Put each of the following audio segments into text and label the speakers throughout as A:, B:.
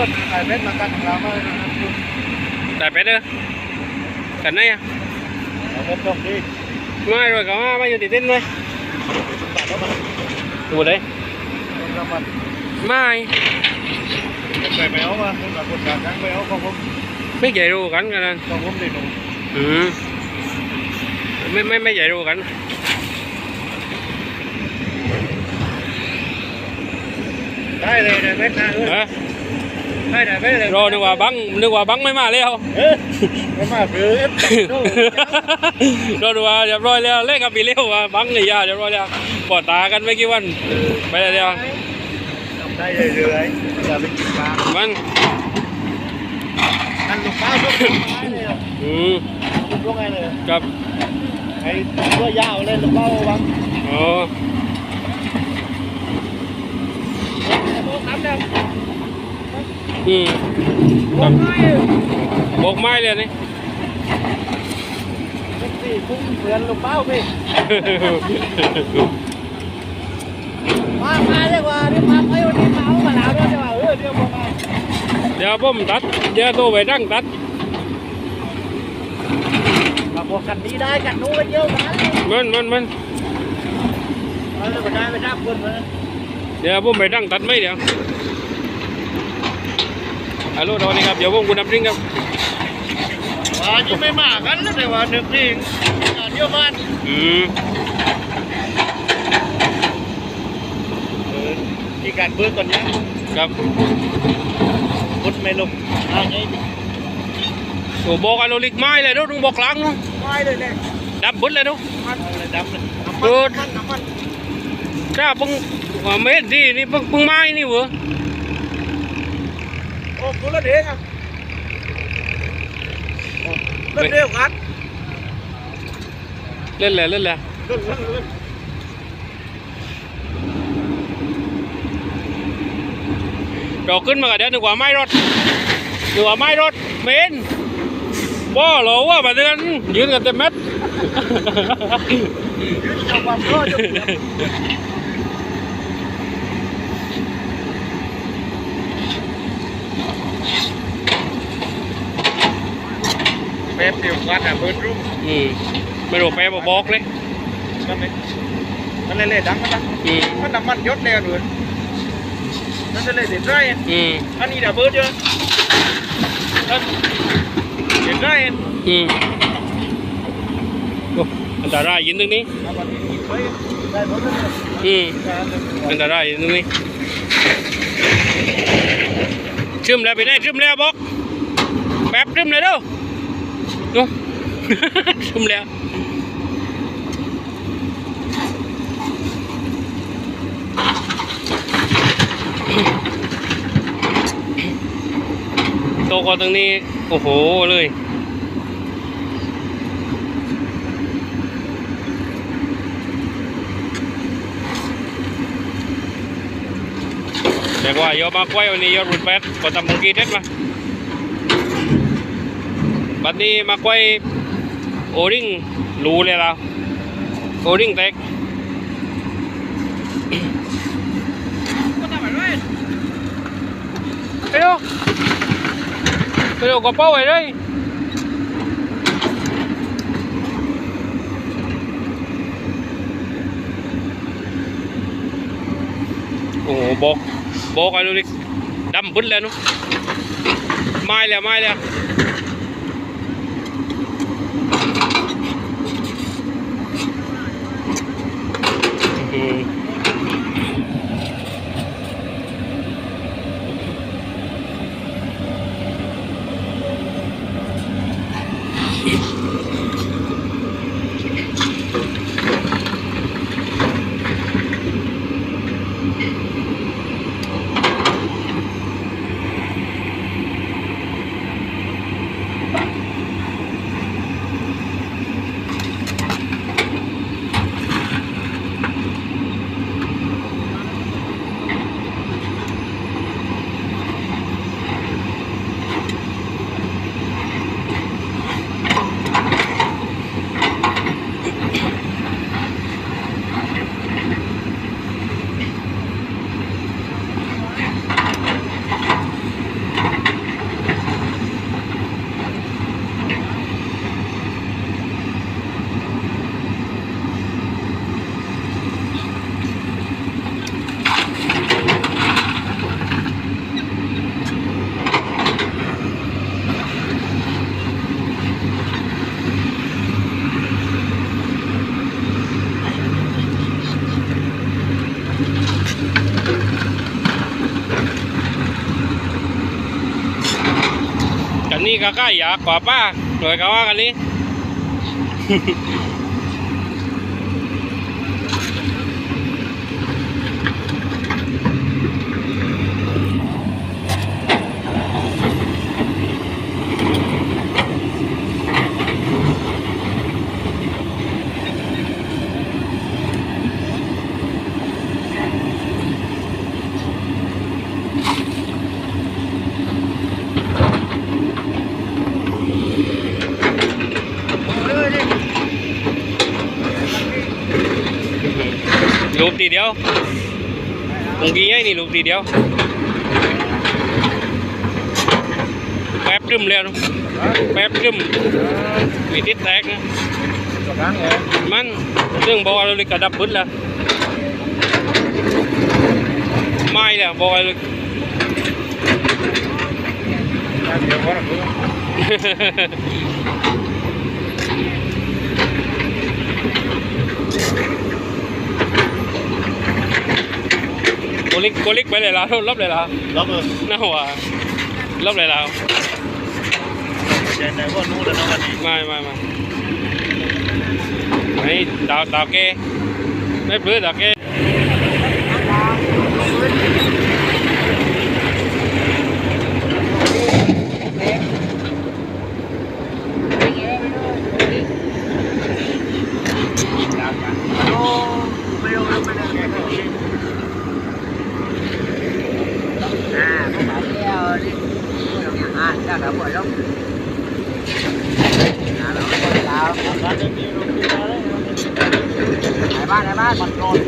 A: วดไข่เป็ดมากันของเรามานะครับ
B: แต่เป็ดเด้อกันไหนอะ
A: เอาเป็ดตรงนี้
B: ไม่ rồi có mà bao nhiêu tỷ tin thôi
A: บาทแล้วมัน
B: đủ đấy
A: น้ำมัน
B: mai
A: ไปไปเอามาเป็นแบบคนกลางไปเอาของผม
B: mấy chạy ru cảnh cái này
A: ของผมดีหนุ่ม
B: ừ mấy mấy mấy chạy ru cảnh
A: ได้เลยได้เป็ดนะเออ
B: hả
A: ได้ได้เป็ดเลย
B: rồi nước quả bắn nước quả bắn mấy mà leo
A: เออไม่มาหรือเอฟโน่
B: rồi nước quả đẹp rồi leo lấy gặp bị leo mà bắn thì ra đẹp rồi leo bỏ tà กันไม่กี่วันไปเลยเดียว
A: ได้เรื่อยๆอย่าไปกินปลา
B: มัน
A: อันลูกปลาลูกปลาเลย
B: อืม
A: ลูกไงเลย
B: ครับ
A: ไอ้ตัวยาวเลยลูกเป้าวัง
B: อ๋อ
A: ครับเด้ อ
B: อืมครับ
A: ไม่
B: บอกไม้เลยนี่
A: สี่คุ้มเพื่อนลูกเป้าพี่มามาเรียกว่านี่มาไอ้วันนี้มาเอามาแล้วด้วยใช่ป่ะเออเดี๋ยวบอกมา
B: เดี๋ยวผมตัดเดี๋ยวตัวไปดั้งตัด
A: มาบอกกันนี้ได้กันนู้นเยอะกัน
B: มันมันมัน
A: เออไปได้ไปได้คนมา
B: เดี๋ยวผมไปดั้งตัดไหมเดี๋ยว ฮัลโหลตอนนี้ครับ เดี๋ยวผมคุณนับริงครับ
A: ว่าจะไม่มากันแล้วแต่ว่านึกจริงงานเยอะมาก
B: อืม
A: เออที่การเบิกก่อนนี้
B: ครับ
A: พุทธไม่ลงอ่าไง
B: โอ้บอกอะไรลิกไม้เลยดูดูบอกหลังนู้น
A: ไม่เลยเนี่ย
B: ดับบุญเลยดู
A: มันอะไรดำเลย
B: เออ
A: น้ำมันน้ำมัน
B: ถ้าเพิ่งว่าเม็ดดีนี่เพิ่งเพิ่งไม้นี่เหรอ
A: โอ้คุณละเด็กอะเละเด็กกัน
B: เล่นเลยเล่นเลย
A: เล่นเล่นเล่น
B: เราขึ้นมากันเดี๋ยวนึกว่าไม้รถนึกว่าไม้รถเมนบ่เหรอว่าแบบนั้นยืนกันเต็มเม็ด
A: เอาความรอดจะแป๊บเดียวกันอะเบิร์ดรุ่ง
B: อืมไม่รู้แปลบอกบอกเลย
A: นั่นเองนั่นเลยเลยดังกันนะ
B: อืม
A: มันน้ำมันยศเลยอะด้วยนั่นเลยเด็ดไรอะ
B: อืม
A: อันนี้เดี๋ยวเบิร์ดเยอะอันเด็ดไรอะ
B: อืมโอ้อันตรายยินตรงนี้
A: เอามากินไว้ได้หมดเลย
B: อืมอันตรายยินตรงนี้ชึมแล้วไปไหนชึมแล้วบอกแป๊บชึมเลยเด้อ ดูชึมแล้วโตกว่าตรงนี้ โอ้โหเลยเรียกว่าโยมมาไว้วันนี้โยรุ่นแปดก็ทำมุกี้เด็ดมา บัดนี้มาไว้โอริงรู้เลยเราโอริงแตก
A: ก็ทำแบบนี้
B: ไปดูไปดูกระเป๋าไว้เลยโอ้โหบอกบอกอะไรลูกดำบึ้นแล้วเนุไม้แล้วไม้แล้ว ก็ใกล้อย ทีเดียวตรงกี้ไอ้นี่ลูกตีเดียวแป๊บดึมแล้วนะแป๊บดึมมีทิศแตกนะมันเรื่องบอกว่าเลยกระดับบึ้ดแล้วไม่แล้วบอกว่าเลย
A: เดี๋ยว ก่อนนะ
B: โกลิกโกลิกไปเลยแล้วลบเลยแล้ว
A: ล็อกเลย
B: น่าหัวลบเลยแล้ว
A: เจนไหนว่านู้นแล้วน้องกันนี่
B: ไม่ไม่ไม่ไอ้ดาวดาวเกไม่ปลื้ดาวเก
A: control.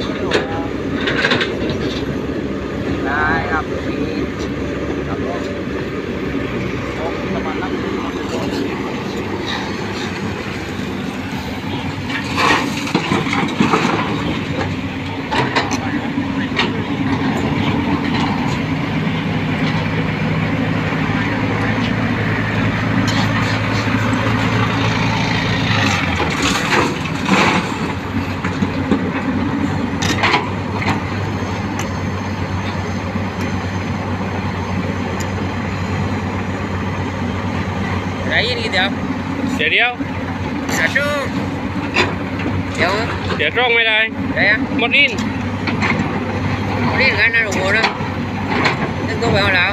C: Đấy đi được
B: เดี๋ยวเดียว
C: cả chú Hiểu
B: เดี๋ยวตรงไม่ได้
C: đây á
B: หมดอิน
C: đi cái nó đủ bộ đó nhưng tôi bảo là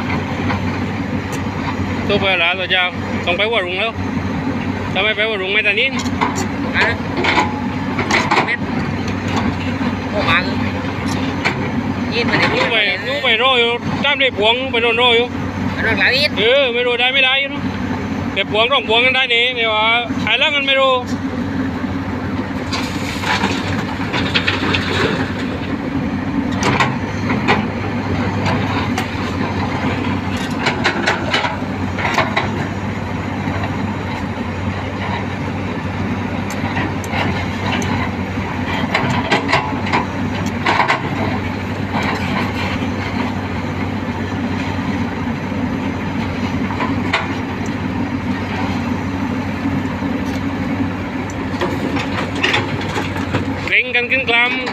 B: ตัวไปแล้วตัวเจ้าต้องไปวัดรุงแล้วถ้าไม่ไปวัดรุงไม่ตันนี้
C: à đó biết có bạn nhìn mà để
B: นู้ไปนู้ไปโรยอยู่ตามได้พวงไปโดนโรยอยู่
C: nó là ít
B: เออไม่รู้ได้ไม่ได้อยู่เนาะ แต่พวงต้องพวงกันได้นี่นี่ว่ายแล่างกันไม่รู้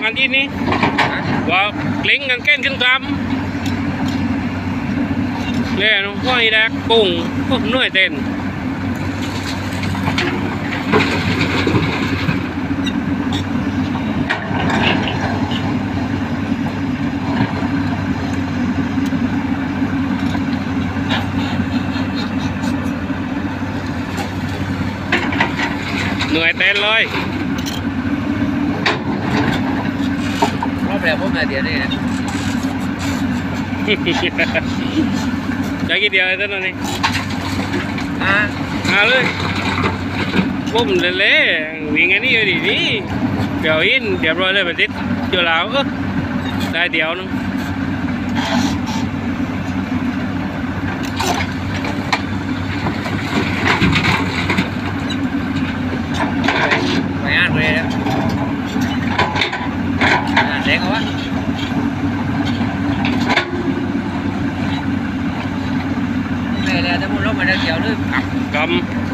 B: กลามอันที่นี้
C: Hả?
B: ว่าเกรงกันแก้นขึ้นกลามเนี่ยน้องพ่อไอ้แดกกุ้งพวกน่วยเต้นเหนื่อยเต้นเลย
C: nó phải bố mẹ tiền đây nè
B: จะกี่เดียวไอ้ต้นนี้
C: à
B: มาเลยผมเละๆวิ่งอันนี้อยู่ดีนี่เดี๋ยวอินเดี๋ยวรอยเลยไปติดเจอแล้วเออได้เดียวนึง
C: mày ăn về đó à đẹp quá này là tới một lúc mà đang kéo nữa
B: ก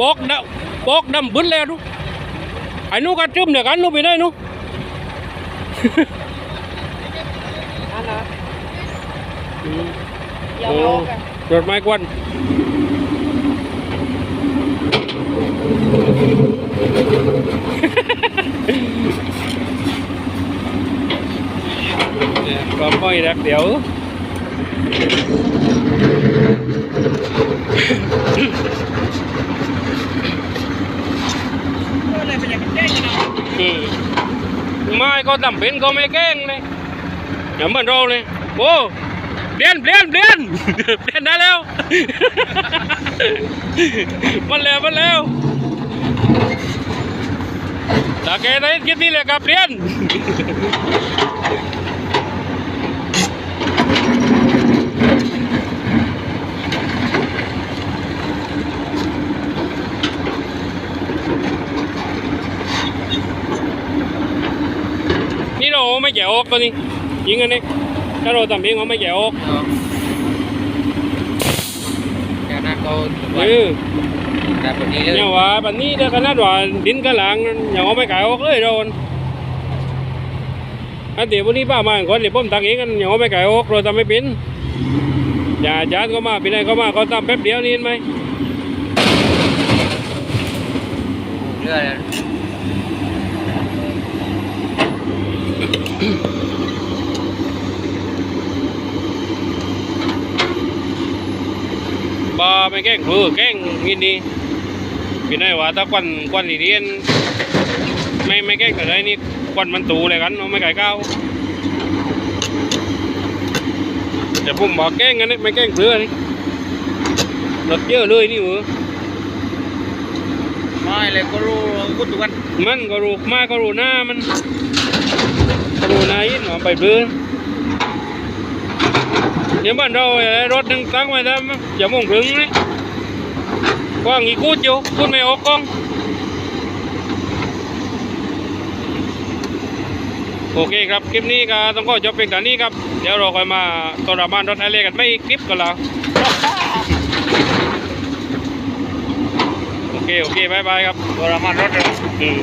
B: ปีไหนแกก็ด้วนกันเลยนั่นแหละนะ
C: แกล้งยกออกหยิบได้บ้างเลยดูลงไม้แล้วฮะ
B: ปอกดำปอกดำบึ้นแล้วดูไอ้หนูก็จุ่มเดี๋ยวกันหนูไปไหนหนู
C: อันน่ะ
B: อืม
C: เดี๋ยว
B: โอ้
C: เอากัน
B: รถไม้กวนเนี่ยก็ไม่รักเดี๋ยว
C: อะไรเป็นอย่างแกล้งกันเนาะ
B: อืม ไม่ก็จำเป็นก็ไม่เก่งเลยอย่าเหมือนเราเลยโอ้เปลี่ยนเปลี่ยนเปลี่ยนเปลี่ยนได้แล้ว มันแล้วมันแล้วตาแกได้คิดนี่เลยครับเปลี่ยนเรา ไม่แกะออกตัวนี้ยิงอันนี้ถ้าเราทำเองเราไม่แกะออก
C: แกนั่นเขา
B: เออ
C: แบบนี้เลย
B: เนี่ยว่าแบบนี้ถ้าขนาดว่าดินกระหลังอย่างเอาไม่แกะออกเลยโดนอันเดี๋ยววันนี้ป้ามาก่อนเดี๋ยวผมตังเองกันอย่างเอาไม่แกะออกเราทำไม่เป็นอย่าอาจารย์ก็มาเป็นไรก็มาเขาทำแป๊บเดียวนี่เห็นไหม
C: เรื่อยเลย
B: บ่ไม่แกล้งเพื่อแกล้งยินดีเป็นไรว่าถ้าควันควันเรียนไม่ไม่แกล้งแต่ไรนี่ควันมันตูเลยกันเราไม่ไก่ก้าวแต่ผมบอกแกล้งกันนี่ไม่แกล้งเพื่อนี่รถเยอะเลยนี่เหรอ
C: ไม่เลยก็รู้กุตุกัน
B: มันก็รู้มาก็รู้หน้ามันก็รู้หน้ายินว่าไปเพื่อเนี่ยบ้านเรารถหนึ่งตั้งไว้ได้วอย่ามงถึงนี่กว้างอีกูดอยู่กูดไม่ออกกล้อง โอเคครับคลิปนี้ก็ต้องขอจบเพียงเท่านี้ครับ เดี๋ยวเราค่อยมาตรมานรถไอเล่กันไม่คลิปกันแล้วโอเค โอเคบายบายครับ
C: ตัวละมันรถเลย
B: อืม